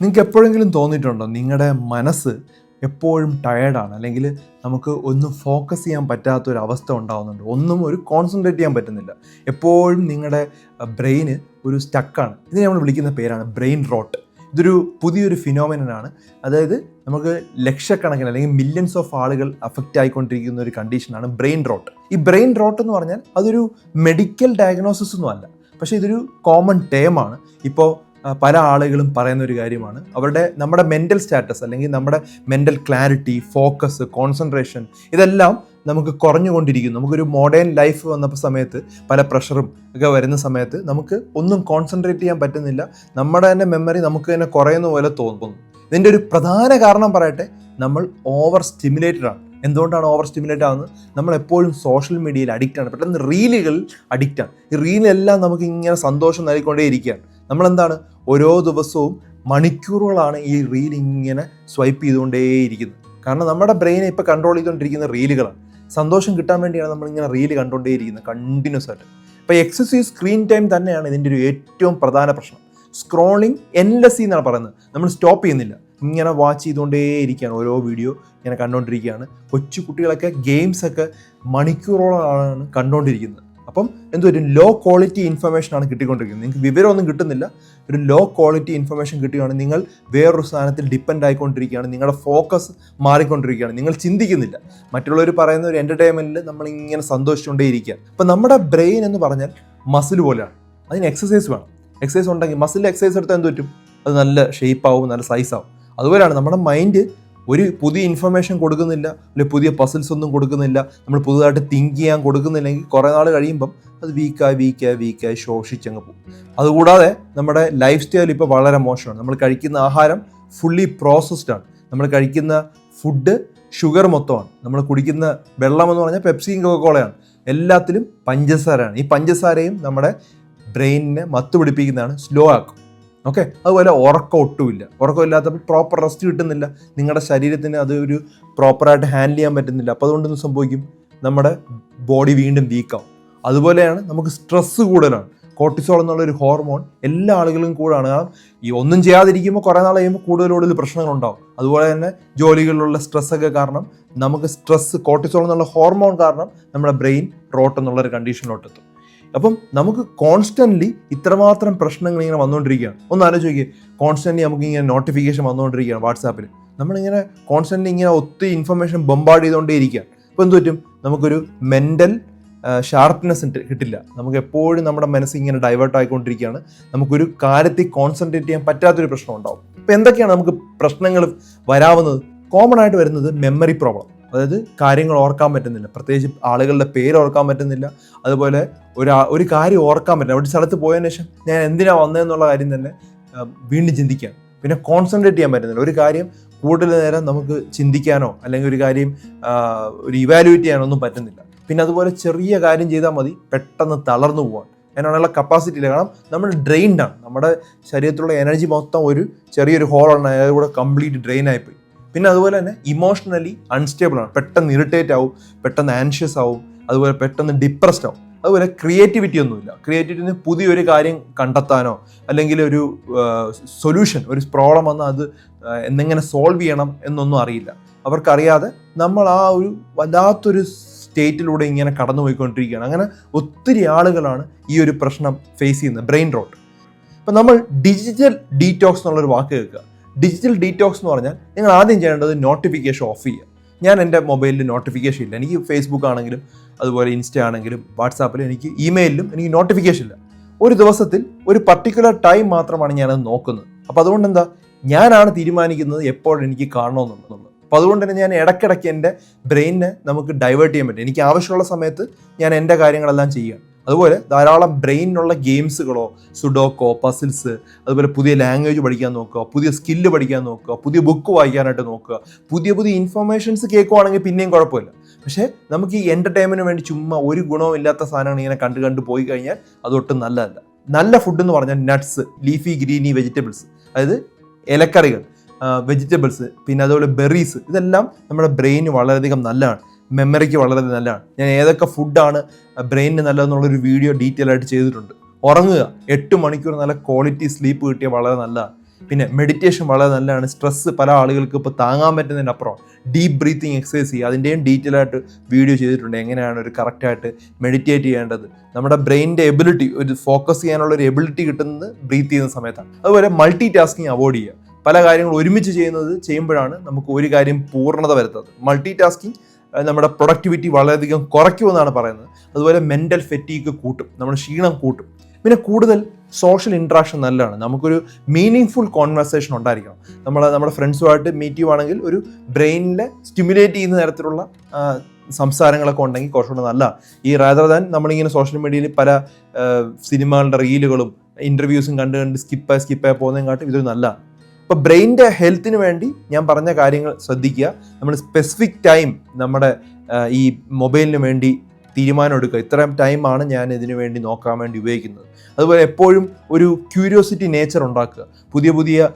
നിങ്ങൾക്ക് എപ്പോഴെങ്കിലും തോന്നിയിട്ടുണ്ടോ? നിങ്ങളുടെ മനസ്സ് എപ്പോഴും ടയേർഡാണ് അല്ലെങ്കിൽ നമുക്ക് ഒന്നും ഫോക്കസ് ചെയ്യാൻ പറ്റാത്ത ഒരു അവസ്ഥ ഉണ്ടാകുന്നുണ്ട് ഒന്നും ഒരു കോൺസെൻട്രേറ്റ് ചെയ്യാൻ പറ്റുന്നില്ല. എപ്പോഴും നിങ്ങളുടെ ബ്രെയിന് ഒരു സ്റ്റക്കാണ് ഇതിനെ നമ്മൾ വിളിക്കുന്ന പേരാണ് ബ്രെയിൻ റോട്ട് ഇതൊരു പുതിയൊരു ഫിനോമിനനാണ് അതായത് നമുക്ക് ലക്ഷക്കണക്കിന് അല്ലെങ്കിൽ മില്യൺസ് ഓഫ് ആളുകൾ അഫക്റ്റ് ആയിക്കൊണ്ടിരിക്കുന്ന ഒരു കണ്ടീഷനാണ് ബ്രെയിൻ റോട്ട് ഈ ബ്രെയിൻ റോട്ട് എന്ന് പറഞ്ഞാൽ അതൊരു മെഡിക്കൽ ഡയഗ്നോസിസ് ഒന്നും അല്ല പക്ഷേ ഇതൊരു കോമൺ ടേമാണ് ഇപ്പോൾ പല ആളുകളും പറയുന്ന ഒരു കാര്യമാണ്. അവരുടെ നമ്മുടെ മെന്റൽ സ്റ്റാറ്റസ് അല്ലെങ്കിൽ നമ്മുടെ മെന്റൽ ക്ലാരിറ്റി ഫോക്കസ് കോൺസെൻട്രേഷൻ ഇതെല്ലാം നമുക്ക് കുറഞ്ഞുകൊണ്ടിരിക്കുന്നു. നമുക്കൊരു മോഡേൺ ലൈഫ് വന്നപ്പോൾ സമയത്ത് പല പ്രഷറും ഒക്കെ വരുന്ന സമയത്ത് നമുക്ക് ഒന്നും കോൺസെൻട്രേറ്റ് ചെയ്യാൻ പറ്റുന്നില്ല. നമ്മുടെ തന്നെ മെമ്മറി നമുക്ക് തന്നെ കുറയുന്ന പോലെ തോന്നുന്നു. ഇതിന്റെ ഒരു പ്രധാന കാരണം പറയട്ടെ നമ്മൾ ഓവർ സ്റ്റിമുലേറ്റഡ് ആണ്. എന്തുകൊണ്ടാണ് ഓവർ സ്റ്റിമുലേറ്റ് ആവുന്നത്? നമ്മൾ എപ്പോഴും സോഷ്യൽ മീഡിയയിൽ അഡിക്റ്റ് ആണ്. പെട്ടെന്ന് റീലുകൾ അഡിക്റ്റ് ആണ്. ഈ റീലെല്ലാം നമുക്ക് ഇങ്ങനെ സന്തോഷം നൽകിക്കൊണ്ടേ ഇരിക്കുകയാണ് നമ്മളെന്താണ്? ഓരോ ദിവസവും മണിക്കൂറുകളാണ് ഈ റീൽ ഇങ്ങനെ സ്വൈപ്പ് ചെയ്തുകൊണ്ടേയിരിക്കുന്നത്. കാരണം നമ്മുടെ ബ്രെയിനെ ഇപ്പോൾ കൺട്രോൾ ചെയ്തുകൊണ്ടിരിക്കുന്ന റീലുകളാണ് സന്തോഷം കിട്ടാൻ വേണ്ടിയാണ് നമ്മളിങ്ങനെ റീൽ കണ്ടുകൊണ്ടേയിരിക്കുന്നത് കണ്ടിന്യൂസ് ആയിട്ട്. ഇപ്പോൾ എക്സസൈസ് സ്ക്രീൻ ടൈം തന്നെയാണ് ഇതിന്റെ ഒരു ഏറ്റവും പ്രധാന പ്രശ്നം. സ്ക്രോളിംഗ് എൻലെസ് എന്നാണ് പറയുന്നത്. നമ്മൾ സ്റ്റോപ്പ് ചെയ്യുന്നില്ല. ഇങ്ങനെ വാച്ച് ചെയ്തുകൊണ്ടേയിരിക്കുകയാണ്. ഓരോ വീഡിയോ ഇങ്ങനെ കണ്ടുകൊണ്ടിരിക്കുകയാണ്. കൊച്ചു കുട്ടികളൊക്കെ ഗെയിംസൊക്കെ മണിക്കൂറോളമാണ് കണ്ടുകൊണ്ടിരിക്കുന്നത്. അപ്പം എന്തൊരു ലോ ക്വാളിറ്റി ഇൻഫർമേഷൻ ആണ് കിട്ടിക്കൊണ്ടിരിക്കുന്നത്. നിങ്ങൾക്ക് വിവരമൊന്നും കിട്ടുന്നില്ല. ഒരു ലോ ക്വാളിറ്റി ഇൻഫർമേഷൻ കിട്ടുകയാണ്. നിങ്ങൾ വേറൊരു സ്ഥാനത്തിൽ ഡിപ്പെൻഡ് ആയിക്കൊണ്ടിരിക്കുകയാണ്. നിങ്ങളുടെ ഫോക്കസ് മാറിക്കൊണ്ടിരിക്കുകയാണ്. നിങ്ങൾ ചിന്തിക്കുന്നില്ല. മറ്റുള്ളവർ പറയുന്ന ഒരു എന്റർടൈൻമെന്റിൽ നമ്മളിങ്ങനെ സന്തോഷിച്ചുകൊണ്ടേ ഇരിക്കുക അപ്പം നമ്മുടെ ബ്രെയിൻ എന്ന് പറഞ്ഞാൽ മസിൽ പോലെയാണ്. അതിന് എക്സസൈസ് വേണം. എക്സസൈസ് ഉണ്ടെങ്കിൽ മസിൽ എക്സസൈസ് എടുത്താൽ എന്ത് പറ്റും? അത് നല്ല ഷേപ്പ് ആവും നല്ല സൈസ് ആവും. അതുപോലെയാണ് നമ്മുടെ മൈൻഡ് ഒരു പുതിയ ഇൻഫർമേഷൻ കൊടുക്കുന്നില്ല അല്ലെങ്കിൽ പുതിയ പസിൽസ് ഒന്നും കൊടുക്കുന്നില്ല നമ്മൾ പുതുതായിട്ട് തിങ്ക് ചെയ്യാൻ കൊടുക്കുന്നില്ലെങ്കിൽ കുറേ നാൾ കഴിയുമ്പം അത് വീക്കായി വീക്കായി വീക്കായി ശോഷിച്ചങ്ങ് പോകും. അതുകൂടാതെ നമ്മുടെ ലൈഫ് സ്റ്റൈൽ ഇപ്പോൾ വളരെ മോശമാണ്. നമ്മൾ കഴിക്കുന്ന ആഹാരം ഫുള്ളി പ്രോസസ്ഡ് ആണ്. നമ്മൾ കഴിക്കുന്ന ഫുഡ് ഷുഗർ മൊത്തമാണ്. നമ്മൾ കുടിക്കുന്ന വെള്ളം എന്ന് പറഞ്ഞാൽ പെപ്സിയും കോളയാണ് എല്ലാത്തിലും പഞ്ചസാരയാണ്. ഈ പഞ്ചസാരയും നമ്മുടെ ബ്രെയിനിനെ മത്തുപിടിപ്പിക്കുന്നതാണ് സ്ലോ ആക്കും. ഓക്കെ അതുപോലെ ഉറക്കം ഒട്ടുമില്ല ഉറക്കം ഇല്ലാത്തപ്പോൾ പ്രോപ്പർ റെസ്റ്റ് കിട്ടുന്നില്ല. നിങ്ങളുടെ ശരീരത്തിന് അത് ഒരു പ്രോപ്പറായിട്ട് ഹാൻഡിൽ ചെയ്യാൻ പറ്റുന്നില്ല. അപ്പോൾ അതുകൊണ്ട് എന്ത് സംഭവിക്കും? നമ്മുടെ ബോഡി വീണ്ടും വീക്കാവും അതുപോലെയാണ് നമുക്ക് സ്ട്രെസ്സ് കൂടുതലാണ്. കോർട്ടിസോൾ എന്നുള്ള ഒരു ഹോർമോൺ എല്ലാ ആളുകളും കൂടാണ്. കാരണം ഈ ഒന്നും ചെയ്യാതിരിക്കുമ്പോൾ കുറേ നാൾ കഴിയുമ്പോൾ കൂടുതൽ കൂടുതൽ പ്രശ്നങ്ങളുണ്ടാവും. അതുപോലെ തന്നെ ജോലികളിലുള്ള സ്ട്രെസ്സൊക്കെ കാരണം നമുക്ക് സ്ട്രെസ്സ് കോർട്ടിസോൾ എന്നുള്ള ഹോർമോൺ കാരണം നമ്മുടെ ബ്രെയിൻ റോട്ട് എന്നുള്ള ഒരു കണ്ടീഷനിലോട്ടെത്തും അപ്പം നമുക്ക് കോൺസ്റ്റന്റ്ലി ഇത്രമാത്രം പ്രശ്നങ്ങൾ ഇങ്ങനെ വന്നുകൊണ്ടിരിക്കുകയാണ്. ഒന്ന് ആലോചിക്കുക കോൺസ്റ്റന്റ്ലി നമുക്ക് ഇങ്ങനെ നോട്ടിഫിക്കേഷൻ വന്നുകൊണ്ടിരിക്കുകയാണ് വാട്സാപ്പിൽ നമ്മളിങ്ങനെ കോൺസ്റ്റന്റ്ലി ഇങ്ങനെ ഒത്തിരി ഇൻഫർമേഷൻ ബൊമ്പാർഡ് ചെയ്തുകൊണ്ടേ ഇരിക്കുകയാണ്. അപ്പോൾ എന്ത് പറ്റും? നമുക്കൊരു മെന്റൽ ഷാർപ്നെസ് കിട്ടില്ല. നമുക്ക് എപ്പോഴും നമ്മുടെ മനസ്സ് ഇങ്ങനെ ഡൈവേർട്ട് ആയിക്കൊണ്ടിരിക്കുകയാണ്. നമുക്കൊരു കാര്യത്തിൽ കോൺസെൻട്രേറ്റ് ചെയ്യാൻ പറ്റാത്തൊരു പ്രശ്നം ഉണ്ടാവും. അപ്പോൾ എന്തൊക്കെയാണ് നമുക്ക് പ്രശ്നങ്ങൾ വരാവുന്നത്? കോമൺ ആയിട്ട് വരുന്നത് മെമ്മറി പ്രോബ്ലം അതായത് കാര്യങ്ങൾ ഓർക്കാൻ പറ്റുന്നില്ല. പ്രത്യേകിച്ച് ആളുകളുടെ പേര് ഓർക്കാൻ പറ്റുന്നില്ല. അതുപോലെ ഒരു ഒരു കാര്യം ഓർക്കാൻ പറ്റില്ല. ഒരു സ്ഥലത്ത് പോയതിനു ശേഷം ഞാൻ എന്തിനാ വന്നതെന്നുള്ള കാര്യം തന്നെ വീണ്ടും ചിന്തിക്കാം. പിന്നെ കോൺസെൻട്രേറ്റ് ചെയ്യാൻ പറ്റുന്നില്ല. ഒരു കാര്യം കൂടുതൽ നേരം നമുക്ക് ചിന്തിക്കാനോ അല്ലെങ്കിൽ ഒരു കാര്യം ഒരു ഇവാലുവേറ്റ് ചെയ്യാനോ ഒന്നും പറ്റുന്നില്ല. പിന്നെ അതുപോലെ ചെറിയ കാര്യം ചെയ്താൽ മതി. പെട്ടെന്ന് തളർന്നു പോകാൻ അതിനുള്ള കപ്പാസിറ്റി ഇല്ല. കാരണം നമ്മൾ ഡ്രെയിൻഡാണ് നമ്മുടെ ശരീരത്തിലുള്ള എനർജി മൊത്തം ഒരു ചെറിയൊരു ഹോളാണ് അതിലൂടെ കംപ്ലീറ്റ് ഡ്രെയിൻ ആയിപ്പോയി. പിന്നെ അതുപോലെ തന്നെ ഇമോഷണലി അൺസ്റ്റേബിൾ ആണ്. പെട്ടെന്ന് ഇറിറ്റേറ്റ് ആവും പെട്ടെന്ന് ആൻഷ്യസ് ആവും അതുപോലെ പെട്ടെന്ന് ഡിപ്രസ്ഡ് ആവും. അതുപോലെ ക്രിയേറ്റിവിറ്റി ഒന്നുമില്ല. ക്രിയേറ്റിവിറ്റിന് പുതിയൊരു കാര്യം കണ്ടെത്താനോ അല്ലെങ്കിൽ ഒരു സൊല്യൂഷൻ ഒരു പ്രോബ്ലം വന്നാൽ അത് എന്നെങ്ങനെ സോൾവ് ചെയ്യണം എന്നൊന്നും അറിയില്ല. അവർക്കറിയാതെ നമ്മൾ ആ ഒരു വല്ലാത്തൊരു സ്റ്റേറ്റിലൂടെ ഇങ്ങനെ കടന്നു പോയിക്കൊണ്ടിരിക്കുകയാണ് അങ്ങനെ ഒത്തിരി ആളുകളാണ് ഈ ഒരു പ്രശ്നം ഫേസ് ചെയ്യുന്നത്. ബ്രെയിൻ റോട്ട് അപ്പം നമ്മൾ ഡിജിറ്റൽ ഡീറ്റോക്സ് എന്നുള്ളൊരു വാക്ക് കേൾക്കുക. ഡിജിറ്റൽ ഡീറ്റോക്സ് എന്ന് പറഞ്ഞാൽ നിങ്ങൾ ആദ്യം ചെയ്യേണ്ടത് നോട്ടിഫിക്കേഷൻ ഓഫ് ചെയ്യുക. ഞാൻ എന്റെ മൊബൈലിൽ നോട്ടിഫിക്കേഷൻ ഇല്ല. എനിക്ക് ഫേസ്ബുക്ക് ആണെങ്കിലും അതുപോലെ ഇൻസ്റ്റ ആണെങ്കിലും വാട്സാപ്പിലും എനിക്ക് ഇമെയിലിലും എനിക്ക് നോട്ടിഫിക്കേഷൻ ഇല്ല. ഒരു ദിവസത്തിൽ ഒരു പർട്ടിക്കുലർ ടൈം മാത്രമാണ് ഞാനത് നോക്കുന്നത്. അപ്പോൾ അതുകൊണ്ട് എന്താ? ഞാനാണ് തീരുമാനിക്കുന്നത് എപ്പോഴെനിക്ക് കാണണമെന്നുള്ളത്. അപ്പോൾ അതുകൊണ്ട് തന്നെ ഞാൻ ഇടയ്ക്കിടയ്ക്ക് എന്റെ ബ്രെയിനിനെ നമുക്ക് ഡൈവേർട്ട് ചെയ്യാൻ പറ്റും. എനിക്ക് ആവശ്യമുള്ള സമയത്ത് ഞാൻ എന്റെ കാര്യങ്ങളെല്ലാം ചെയ്യുകയാണ് അതുപോലെ ധാരാളം ബ്രെയിനിനുള്ള ഗെയിംസുകളോ സുഡോക്കോ പസിൽസ് അതുപോലെ പുതിയ ലാംഗ്വേജ് പഠിക്കാൻ നോക്കുക പുതിയ സ്കില്ല് പഠിക്കാൻ നോക്കുക പുതിയ ബുക്ക് വായിക്കാനായിട്ട് നോക്കുക പുതിയ പുതിയ ഇൻഫർമേഷൻസ് കേൾക്കുവാണെങ്കിൽ പിന്നെയും കുഴപ്പമില്ല. പക്ഷേ നമുക്ക് ഈ എന്റർടൈൻമെന്റിന് വേണ്ടി ചുമ്മാ ഒരു ഗുണവും ഇല്ലാത്ത സാധനങ്ങൾ ഇങ്ങനെ കണ്ട് കണ്ട് പോയി കഴിഞ്ഞാൽ അതൊട്ടും നല്ലതല്ല. നല്ല ഫുഡ് എന്ന് പറഞ്ഞാൽ നട്ട്സ് ലീഫി ഗ്രീനി വെജിറ്റബിൾസ് അതായത് ഇലക്കറികൾ വെജിറ്റബിൾസ് പിന്നെ അതുപോലെ ബെറീസ് ഇതെല്ലാം നമ്മുടെ ബ്രെയിന് വളരെയധികം നല്ലതാണ്. മെമ്മറിക്ക് വളരെ നല്ലതാണ്. ഞാൻ ഏതൊക്കെ ഫുഡാണ് ബ്രെയിനിന് നല്ലതെന്നുള്ളൊരു വീഡിയോ ഡീറ്റെയിൽ ആയിട്ട് ചെയ്തിട്ടുണ്ട്. ഉറങ്ങുക എട്ട് മണിക്കൂർ നല്ല ക്വാളിറ്റി സ്ലീപ്പ് കിട്ടിയാൽ വളരെ നല്ലതാണ്. പിന്നെ മെഡിറ്റേഷൻ വളരെ നല്ലതാണ്. സ്ട്രെസ്സ് പല ആളുകൾക്ക് ഇപ്പോൾ താങ്ങാൻ പറ്റുന്നതിന്റെ അപ്പുറം ഡീപ്പ് ബ്രീത്തിങ് എക്സസൈസ് ചെയ്യുക. അതിന്റെയും ഡീറ്റെയിൽ ആയിട്ട് വീഡിയോ ചെയ്തിട്ടുണ്ട്. എങ്ങനെയാണ് ഒരു കറക്റ്റായിട്ട് മെഡിറ്റേറ്റ് ചെയ്യേണ്ടത്? നമ്മുടെ ബ്രെയിനിന്റെ എബിലിറ്റി ഒരു ഫോക്കസ് ചെയ്യാനുള്ള ഒരു എബിലിറ്റി കിട്ടുന്നത് ബ്രീത്ത് ചെയ്യുന്ന സമയത്താണ്. അതുപോലെ മൾട്ടി ടാസ്കിങ് അവോയ്ഡ് ചെയ്യുക. പല കാര്യങ്ങളും ഒരുമിച്ച് ചെയ്യുന്നത് ചെയ്യുമ്പോഴാണ് നമുക്ക് ഒരു കാര്യം പൂർണത വരുത്തുന്നത് മൾട്ടി ടാസ്കിങ് നമ്മുടെ പ്രൊഡക്ടിവിറ്റി വളരെയധികം കുറയ്ക്കുമെന്നാണ് പറയുന്നത്. അതുപോലെ മെന്റൽ ഫെറ്റീക്ക് കൂട്ടും നമ്മുടെ ക്ഷീണം കൂട്ടും. പിന്നെ കൂടുതൽ സോഷ്യൽ ഇൻട്രാക്ഷൻ നല്ലതാണ്. നമുക്കൊരു മീനിങ് ഫുൾ കോൺവെർസേഷൻ ഉണ്ടായിരിക്കണം. നമ്മൾ നമ്മുടെ ഫ്രണ്ട്സുമായിട്ട് മീറ്റ് ചെയ്യുവാണെങ്കിൽ ഒരു ബ്രെയിനിലെ സ്റ്റിമുലേറ്റ് ചെയ്യുന്ന തരത്തിലുള്ള സംസാരങ്ങളൊക്കെ ഉണ്ടെങ്കിൽ കുറച്ചുകൂടെ നല്ല ഈ റാദർ ദാൻ നമ്മളിങ്ങനെ സോഷ്യൽ മീഡിയയിൽ പല സിനിമകളുടെ റീലുകളും ഇന്റർവ്യൂസും കണ്ട് കണ്ട് സ്കിപ്പായി സ്കിപ്പായി പോകുന്നതിനെക്കാട്ടും ഇതൊരു നല്ലതാണ്. അപ്പോൾ ബ്രെയിന്റെ ഹെൽത്തിന് വേണ്ടി ഞാൻ പറഞ്ഞ കാര്യങ്ങൾ ശ്രദ്ധിക്കുക. നമ്മൾ സ്പെസിഫിക് ടൈം നമ്മുടെ ഈ മൊബൈലിന് വേണ്ടി തീരുമാനം എടുക്കുക. ഇത്രയും ടൈമാണ് ഞാൻ ഇതിനു വേണ്ടി നോക്കാൻ വേണ്ടി ഉപയോഗിക്കുന്നത്. അതുപോലെ എപ്പോഴും ഒരു ക്യൂരിയോസിറ്റി നേച്ചർ ഉണ്ടാക്കുക. പുതിയ പുതിയ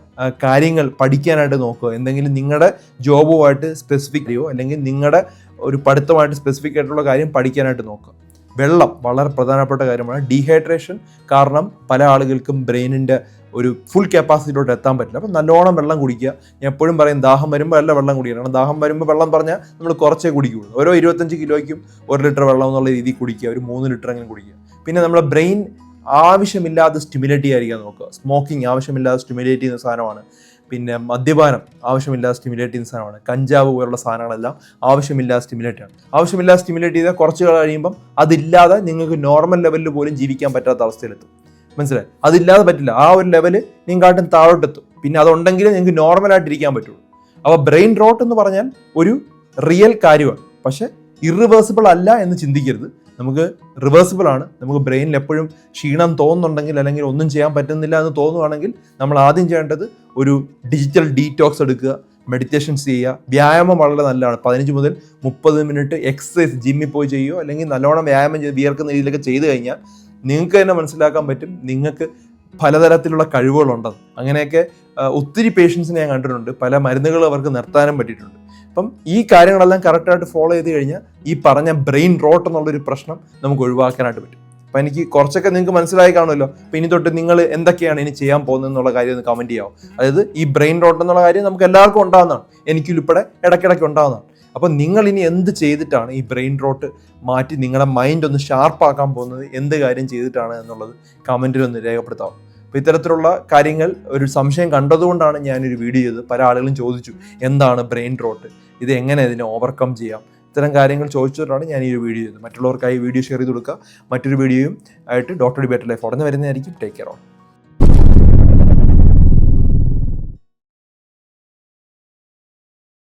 കാര്യങ്ങൾ പഠിക്കാനായിട്ട് നോക്കുക. എന്തെങ്കിലും നിങ്ങളുടെ ജോബുമായിട്ട് സ്പെസിഫിക് ചെയ്യുമോ അല്ലെങ്കിൽ നിങ്ങളുടെ ഒരു പഠിത്തമായിട്ട് സ്പെസിഫിക് ആയിട്ടുള്ള കാര്യം പഠിക്കാനായിട്ട് നോക്കുക. വെള്ളം വളരെ പ്രധാനപ്പെട്ട കാര്യമാണ്. ഡീഹൈഡ്രേഷൻ കാരണം പല ആളുകൾക്കും ബ്രെയിനിന്റെ ഒരു ഫുൾ കപ്പാസിറ്റിയിലോട്ട് എത്താൻ പറ്റില്ല. അപ്പം നല്ലോണം വെള്ളം കുടിക്കുക. ഞാൻ എപ്പോഴും പറയും ദാഹം വരുമ്പോൾ അല്ല വെള്ളം കുടിക്കുക കാരണം ദാഹം വരുമ്പോൾ വെള്ളം പറഞ്ഞാൽ നമ്മൾ കുറച്ചേ കുടിക്കുകയുള്ളൂ ഓരോ ഇരുപത്തഞ്ച് കിലോയ്ക്കും ഒരു ലിറ്റർ വെള്ളം എന്നുള്ള രീതിയിൽ കുടിക്കുക. ഒരു മൂന്ന് ലിറ്റർ അങ്ങനെ കുടിക്കുക. പിന്നെ നമ്മുടെ ബ്രെയിൻ ആവശ്യമില്ലാതെ സ്റ്റിമുലേറ്റ് ചെയ്യാതിരിക്കാൻ നോക്കുക. സ്മോക്കിംഗ് ആവശ്യമില്ലാതെ സ്റ്റിമുലേറ്റ് ചെയ്യുന്ന സാധനമാണ്. പിന്നെ മദ്യപാനം ആവശ്യമില്ലാതെ സ്റ്റിമുലേറ്റ് ചെയ്യുന്ന സാധനമാണ്. കഞ്ചാവ് പോലുള്ള സാധനങ്ങളെല്ലാം ആവശ്യമില്ലാതെ സ്റ്റിമുലേറ്റ് ആണ് ആവശ്യമില്ലാതെ സ്റ്റിമുലേറ്റ് ചെയ്താൽ കുറച്ച് കഴിയുമ്പം അതില്ലാതെ നിങ്ങൾക്ക് നോർമൽ ലെവലിൽ പോലും ജീവിക്കാൻ പറ്റാത്ത അവസ്ഥയിലെത്തും. മനസ്സിലായി? അതില്ലാതെ പറ്റില്ല. ആ ഒരു ലെവൽ നിങ്ങൾക്കാട്ടും താഴോട്ടെത്തും. പിന്നെ അതുണ്ടെങ്കിൽ നിങ്ങൾക്ക് നോർമലായിട്ട് ഇരിക്കാൻ പറ്റുള്ളൂ. അപ്പോൾ ബ്രെയിൻ റോട്ട് എന്ന് പറഞ്ഞാൽ ഒരു റിയൽ കാര്യമാണ്. പക്ഷേ ഇറിവേഴ്സിബിൾ അല്ല എന്ന് ചിന്തിക്കരുത്. നമുക്ക് റിവേഴ്സിബിൾ ആണ്. നമുക്ക് ബ്രെയിനിൽ എപ്പോഴും ക്ഷീണം തോന്നുന്നുണ്ടെങ്കിൽ അല്ലെങ്കിൽ ഒന്നും ചെയ്യാൻ പറ്റുന്നില്ല എന്ന് തോന്നുവാണെങ്കിൽ നമ്മൾ ആദ്യം ചെയ്യേണ്ടത് ഒരു ഡിജിറ്റൽ ഡീറ്റോക്സ് എടുക്കുക മെഡിറ്റേഷൻസ് ചെയ്യുക. വ്യായാമം വളരെ നല്ലതാണ്. പതിനഞ്ച് മുതൽ മുപ്പത് മിനിറ്റ് എക്സസൈസ് ജിമ്മിൽ പോയി ചെയ്യുകയോ അല്ലെങ്കിൽ നല്ലോണം വ്യായാമം ചെയ്ത് വിയർക്കുന്ന രീതിയിലൊക്കെ ചെയ്തു കഴിഞ്ഞാൽ നിങ്ങൾക്ക് തന്നെ മനസ്സിലാക്കാൻ പറ്റും നിങ്ങൾക്ക് പലതരത്തിലുള്ള കഴിവുകളുണ്ടെന്ന് അങ്ങനെയൊക്കെ ഒത്തിരി പേഷ്യൻസിനെ ഞാൻ കണ്ടിട്ടുണ്ട്. പല മരുന്നുകൾ അവർക്ക് നിർത്താനും പറ്റിയിട്ടുണ്ട്. അപ്പം ഈ കാര്യങ്ങളെല്ലാം കറക്റ്റായിട്ട് ഫോളോ ചെയ്ത് കഴിഞ്ഞാൽ ഈ പറഞ്ഞ ബ്രെയിൻ റോട്ട് എന്നുള്ളൊരു പ്രശ്നം നമുക്ക് ഒഴിവാക്കാനായിട്ട് പറ്റും. അപ്പം എനിക്ക് കുറച്ചൊക്കെ നിങ്ങൾക്ക് മനസ്സിലായി കാണുമല്ലോ. അപ്പം ഇനി തൊട്ട് നിങ്ങൾ എന്തൊക്കെയാണ് ഇനി ചെയ്യാൻ പോകുന്നത് എന്നുള്ള കാര്യം ഒന്ന് കമന്റ് ചെയ്യാവും? അതായത് ഈ ബ്രെയിൻ റോട്ട് എന്നുള്ള കാര്യം നമുക്ക് എല്ലാവർക്കും ഉണ്ടാകുന്നതാണ് എനിക്കുൾപ്പെടെ ഇടയ്ക്കിടയ്ക്ക് ഉണ്ടാകുന്നതാണ് അപ്പം നിങ്ങൾ ഇനി എന്ത് ചെയ്തിട്ടാണ് ഈ ബ്രെയിൻ റോട്ട് മാറ്റി നിങ്ങളുടെ മൈൻഡ് ഒന്ന് ഷാർപ്പാക്കാൻ പോകുന്നത്? എന്ത് കാര്യം ചെയ്തിട്ടാണ് എന്നുള്ളത് കമന്റിൽ ഒന്ന് രേഖപ്പെടുത്താവും? അപ്പോൾ ഇത്തരത്തിലുള്ള കാര്യങ്ങൾ ഒരു സംശയം കണ്ടതുകൊണ്ടാണ് ഞാനൊരു വീഡിയോ ചെയ്തത്. പല ആളുകളും ചോദിച്ചു എന്താണ് ബ്രെയിൻ റോട്ട് ഇത് എങ്ങനെ ഇതിനെ ഓവർകം ചെയ്യാം? ഇത്തരം കാര്യങ്ങൾ ചോദിച്ചിട്ടാണ് ഞാൻ ഈ ഒരു വീഡിയോ ചെയ്തത്. മറ്റുള്ളവർക്കായി വീഡിയോ ഷെയർ ചെയ്ത് കൊടുക്കുക. മറ്റൊരു വീഡിയോയും ആയിട്ട് ഡോക്ടർ ഡിബേറ്റ് ലൈഫ് ഉടനെ വരുന്നതായിരിക്കും. Take care on